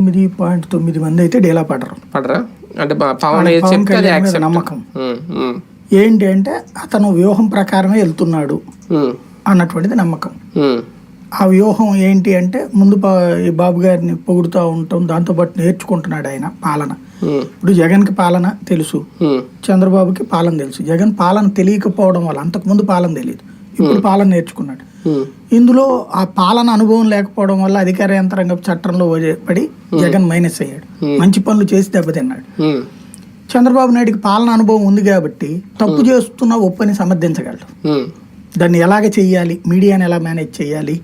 తొమ్మిది పాయింట్ తొమ్మిది మంది అయితే డేలా పడరు. పడరా? అంటే పవన్ కళ్యాణ్ నమ్మకం. ఏంటి అంటే అతను వ్యూహం ప్రకారమే వెళ్తున్నాడు అన్నటువంటిది నమ్మకం. ఆ వ్యూహం ఏంటి అంటే ముందు బాబు గారిని పొగుడుతూ ఉంటాం దాంతోపాటు నేర్చుకుంటున్నాడు ఆయన పాలన. ఇప్పుడు జగన్కి పాలన తెలుసు. చంద్రబాబుకి పాలన తెలుసు. జగన్ పాలన తెలియకపోవడం వల్ల అంతకుముందు పాలన తెలియదు. ఇప్పుడు పాలన నేర్చుకున్నాడు. ఇందులో ఆ పాలన అనుభవం లేకపోవడం వల్ల అధికార యంత్రాంగ చట్టంలో పడి జగన్ మైనస్ అయ్యాడు. మంచి పనులు చేసి దెబ్బతిన్నాడు. చంద్రబాబు నాయుడికి పాలన అనుభవం ఉంది కాబట్టి తప్పు చేస్తున్న ఒప్పని సమర్థించగలడు. దాన్ని ఎలాగ చేయాలి? మీడియాని ఎలా మేనేజ్ చేయాలి?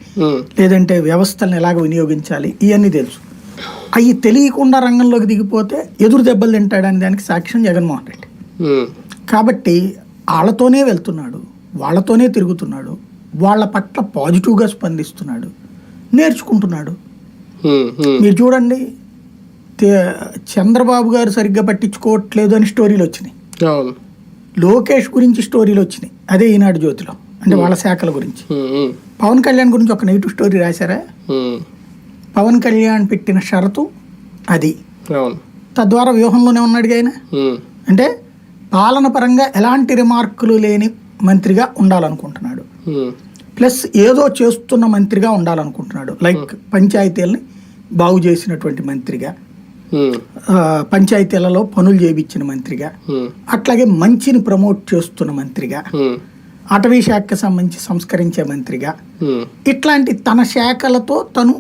లేదంటే వ్యవస్థలను ఎలాగ వినియోగించాలి? ఇవన్నీ తెలుసు. అవి తెలియకుండా రంగంలోకి దిగిపోతే ఎదురు దెబ్బలు తింటాడని దానికి సాక్ష్యం జగన్మోహన్ రెడ్డి. కాబట్టి వాళ్ళతోనే వెళ్తున్నాడు. వాళ్ళతోనే తిరుగుతున్నాడు. వాళ్ళ పట్ల పాజిటివ్గా స్పందిస్తున్నాడు. నేర్చుకుంటున్నాడు. మీరు చూడండి చంద్రబాబు గారు సరిగ్గా పట్టించుకోవట్లేదు అని స్టోరీలు వచ్చినాయి. లోకేష్ గురించి స్టోరీలు వచ్చినాయి. అదే ఈనాడు జ్యోతిలో. అంటే వాళ్ళ శాఖల గురించి. పవన్ కళ్యాణ్ గురించి ఒక నెగిటివ్ స్టోరీ రాశారా? పవన్ కళ్యాణ్ పెట్టిన షరతు అది. తద్వారా వ్యూహంలోనే ఉన్నాడు ఆయన. అంటే పాలన పరంగా ఎలాంటి రిమార్కులు లేని మంత్రిగా ఉండాలనుకుంటున్నాడు. ప్లస్ ఏదో చేస్తున్న మంత్రిగా ఉండాలనుకుంటున్నాడు. లైక్ పంచాయతీలని బాగు చేసినటువంటి మంత్రిగా. పంచాయతీలలో పనులు చేయించిన మంత్రిగా. అట్లాగే మంచిని ప్రమోట్ చేస్తున్న మంత్రిగా. అటవీ శాఖకు సంబంధించి సంస్కరించే మంత్రిగా. ఇట్లాంటి తన శాఖలతో తను